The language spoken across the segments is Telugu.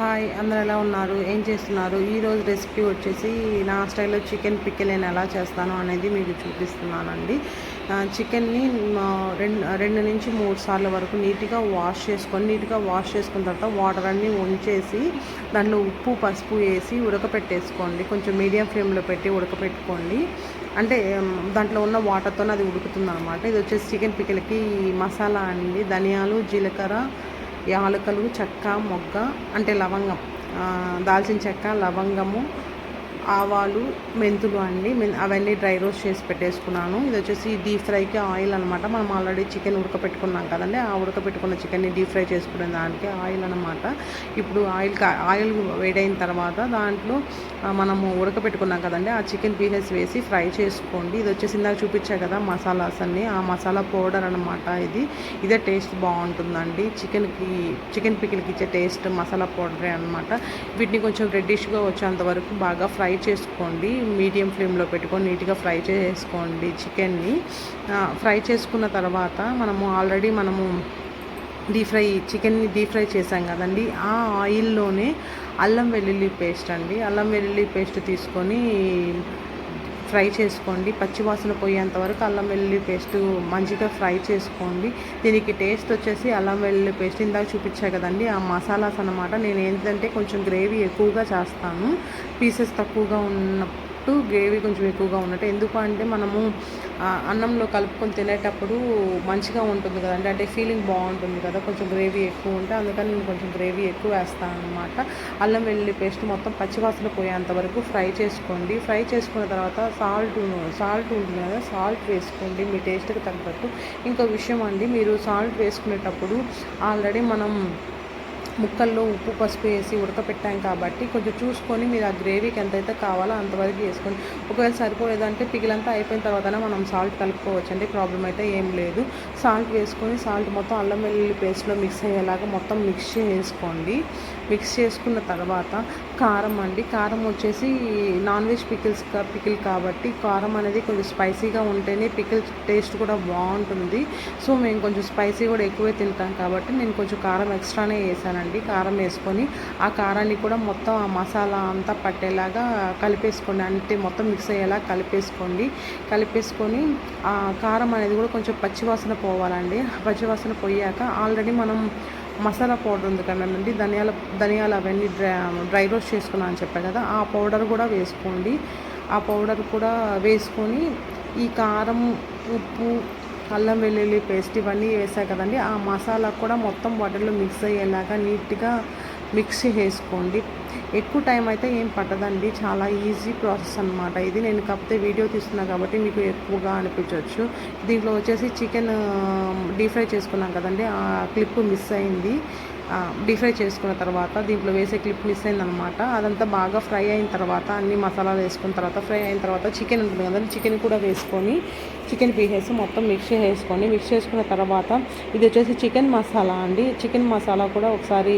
హాయ్ అందరు ఎలా ఉన్నారు? ఏం చేస్తున్నారు? ఈరోజు రెసిపీ వచ్చేసి నా స్టైల్లో చికెన్ పిక్కిల్ నేను ఎలా చేస్తాను అనేది మీకు చూపిస్తున్నానండి. చికెన్ని రెండు రెండు నుంచి మూడు సార్లు వరకు నీట్గా వాష్ చేసుకొని నీట్గా వాష్ చేసుకున్న తర్వాత వాటర్ అన్నీ ఉంచేసి దాంట్లో ఉప్పు పసుపు వేసి ఉడకపెట్టేసుకోండి. కొంచెం మీడియం ఫ్లేమ్లో పెట్టి ఉడకపెట్టుకోండి. అంటే దాంట్లో ఉన్న వాటర్తో అది ఉడుకుతుంది అనమాట ఇది వచ్చేసి చికెన్ పికిల్కి మసాలా అండి. ధనియాలు జీలకర్ర యాలకులు చెక్క మొగ్గ అంటే లవంగం. దాల్చిన చెక్క లవంగము ఆవాలు మెంతులు అండి అవన్నీ డ్రై రోస్ట్ చేసి పెట్టేసుకున్నాను. ఇది వచ్చేసి డీప్ ఫ్రైకి ఆయిల్ అనమాట మనం ఆల్రెడీ చికెన్ ఉడకపెట్టుకున్నాం కదండి. ఆ ఉడకపెట్టుకున్న చికెన్ని డీప్ ఫ్రై చేసుకునే దానికి ఆయిల్ అనమాట ఇప్పుడు ఆయిల్ ఆయిల్ వేడైన తర్వాత దాంట్లో మనము ఉడకపెట్టుకున్నాం కదండి. ఆ చికెన్ పీసెస్ వేసి ఫ్రై చేసుకోండి. ఇది వచ్చేసి ఇందాక చూపించా కదా మసాలాస్ అన్ని. ఆ మసాలా పౌడర్ అనమాట ఇది. ఇదే టేస్ట్ బాగుంటుందండి. చికెన్కి చికెన్ పికిల్కి ఇచ్చే టేస్ట్ మసాలా పౌడరే అనమాట వీటిని కొంచెం రెడ్డిష్గా వచ్చేంత వరకు బాగా ఫ్రై ఫ్రై చేసుకోండి. మీడియం ఫ్లేమ్లో పెట్టుకొని నీట్గా ఫ్రై చేసుకోండి చికెన్ని. ఫ్రై చేసుకున్న తర్వాత మనము ఆల్రెడీ మనము డీప్ ఫ్రై చికెన్ని డీప్ ఫ్రై చేసాం కదండి. ఆ ఆయిల్లోనే అల్లం వెల్లుల్లి పేస్ట్ అండి. అల్లం వెల్లుల్లి పేస్ట్ తీసుకొని ఫ్రై చేసుకోండి. పచ్చివాసన పోయేంత వరకు అల్లం వెల్లుల్లి పేస్ట్ మంచిగా ఫ్రై చేసుకోండి. దీనికి టేస్ట్ వచ్చేసి అల్లం వెల్లుల్లి పేస్ట్ ఇందాక చూపించా కదండి. ఆ మసాలాస్ అన్నమాట. నేను ఏంటంటే కొంచెం గ్రేవీ ఎక్కువగా చేస్తాను. పీసెస్ తక్కువగా ఉన్న ఉన్నప్పుడు గ్రేవీ కొంచెం ఎక్కువగా ఉన్నట్టు. ఎందుకు అంటే మనము అన్నంలో కలుపుకొని తినేటప్పుడు మంచిగా ఉంటుంది కదండి. అంటే ఫీలింగ్ బాగుంటుంది కదా కొంచెం గ్రేవీ ఎక్కువ ఉంటే. అందుకని నేను కొంచెం గ్రేవీ ఎక్కువ వేస్తాను అనమాట అల్లం వెల్లుల్లి పేస్ట్ మొత్తం పచ్చివాసన పోయేంత వరకు ఫ్రై చేసుకోండి. ఫ్రై చేసుకున్న తర్వాత సాల్ట్ సాల్ట్ ఉంటుంది కదా సాల్ట్ వేసుకోండి. మీ టేస్ట్కి తగ్గట్టు. ఇంకో విషయం అండి మీరు సాల్ట్ వేసుకునేటప్పుడు ఆల్రెడీ మనం ముక్కల్లో ఉప్పు పసుపు వేసి ఉడకపెట్టాం కాబట్టి కొంచెం చూసుకొని మీరు ఆ గ్రేవీకి ఎంతైతే కావాలో అంతవరకు వేసుకొని ఒకవేళ సరిపోలేదంటే పిగిలంతా అయిపోయిన తర్వాత మనం సాల్ట్ కలుపుకోవచ్చు అండి ప్రాబ్లం అయితే ఏం లేదు. సాల్ట్ వేసుకొని సాల్ట్ మొత్తం అల్లం వెల్లుల్లి పేస్ట్లో మిక్స్ అయ్యేలాగా మొత్తం మిక్స్ చేసుకోండి. మిక్స్ చేసుకున్న తర్వాత కారం అండి. కారం వచ్చేసి నాన్ వెజ్ పికిల్స్ పికిల్ కాబట్టి కారం అనేది కొంచెం స్పైసీగా ఉంటేనే పికిల్ టేస్ట్ కూడా బాగుంటుంది. సో మేము కొంచెం స్పైసీ కూడా ఎక్కువే తింటాం కాబట్టి నేను కొంచెం కారం ఎక్స్ట్రానే వేసానండి. కారం వేసుకొని ఆ కారాన్ని కూడా మొత్తం ఆ మసాలా అంతా పట్టేలాగా కలిపేసుకోండి. అంటే మొత్తం మిక్స్ అయ్యేలా కలిపేసుకోండి. కలిపేసుకొని ఆ కారం అనేది కూడా కొంచెం పచ్చివాసన పోవాలండి. పచ్చివాసన పోయాక ఆల్రెడీ మనం మసాలా పౌడర్ ఉంది కదండి ధనియాల ధనియాలు అవన్నీ డ్రై డ్రై రోస్ట్ చేసుకున్నాను అని చెప్పాను కదా ఆ పౌడర్ కూడా వేసుకోండి. ఆ పౌడర్ కూడా వేసుకొని ఈ కారం ఉప్పు అల్లం వెల్లుల్లి పేస్ట్ ఇవన్నీ వేసా కదండి ఆ మసాలా కూడా మొత్తం వాటర్లో మిక్స్ అయ్యేలాగా నీట్గా మిక్స్ చేసుకోండి. ఎక్కువ టైం అయితే ఏం పట్టదండి. చాలా ఈజీ ప్రాసెస్ అనమాట ఇది నేను కాకపోతే వీడియో తీస్తున్నా కాబట్టి మీకు ఎక్కువగా అనిపించవచ్చు దీంట్లో వచ్చేసి చికెన్ డీప్ ఫ్రై చేసుకున్నాం కదండి. ఆ క్లిప్ మిస్ అయింది. డీప్ ఫ్రై చేసుకున్న తర్వాత దీంట్లో వేసే క్లిప్ మిస్ అయిందనమాట అదంతా బాగా ఫ్రై అయిన తర్వాత అన్ని మసాలాలు వేసుకున్న తర్వాత ఫ్రై అయిన తర్వాత చికెన్ ఉంటుంది కదండి. చికెన్ కూడా వేసుకొని చికెన్ పీసెస్ మొత్తం మిక్స్ చేసుకొని మిక్స్ చేసుకున్న తర్వాత ఇది వచ్చేసి చికెన్ మసాలా అండి. చికెన్ మసాలా కూడా ఒకసారి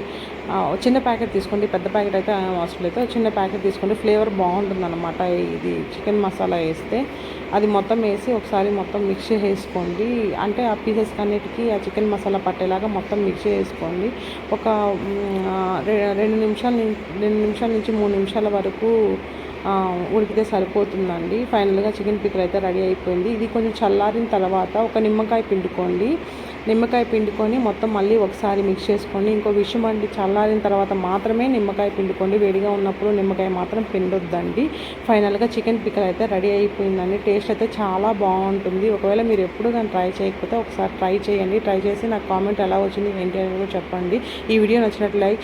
చిన్న ప్యాకెట్ తీసుకోండి పెద్ద ప్యాకెట్ అయితే అవసరం లేదు. చిన్న ప్యాకెట్ తీసుకోండి ఫ్లేవర్ బాగుంటుంది అనమాట ఇది చికెన్ మసాలా వేస్తే అది మొత్తం వేసి ఒకసారి మొత్తం మిక్స్ చేసుకోండి. అంటే ఆ పీసెస్ అన్నిటికీ ఆ చికెన్ మసాలా పట్టేలాగా మొత్తం మిక్స్ చేసుకోండి. ఒక రె- రెండు నిమిషాల రెండు నిమిషాల నుంచి మూడు నిమిషాల వరకు ఉడికితే సరిపోతుందండి. ఫైనల్గా చికెన్ పిక్కర్ అయితే రెడీ అయిపోయింది. ఇది కొంచెం చల్లారిన తర్వాత ఒక నిమ్మకాయ పిండుకోండి. నిమ్మకాయ పిండుకొని మొత్తం మళ్ళీ ఒకసారి మిక్స్ చేసుకోండి ఇంకో విషయం అండి చల్లారిన తర్వాత మాత్రమే నిమ్మకాయ పిండుకోండి. వేడిగా ఉన్నప్పుడు నిమ్మకాయ మాత్రం పిండొద్దండి. ఫైనల్గా చికెన్ పిక్కర్ అయితే రెడీ అయిపోయిందండి. టేస్ట్ అయితే చాలా బాగుంటుంది. ఒకవేళ మీరు ఎప్పుడు దాన్ని ట్రై చేయకపోతే ఒకసారి ట్రై చేయండి. ట్రై చేసి నాకు కామెంట్ ఎలా వచ్చింది ఏంటి అని కూడా చెప్పండి. ఈ వీడియో నచ్చినట్లు లైక్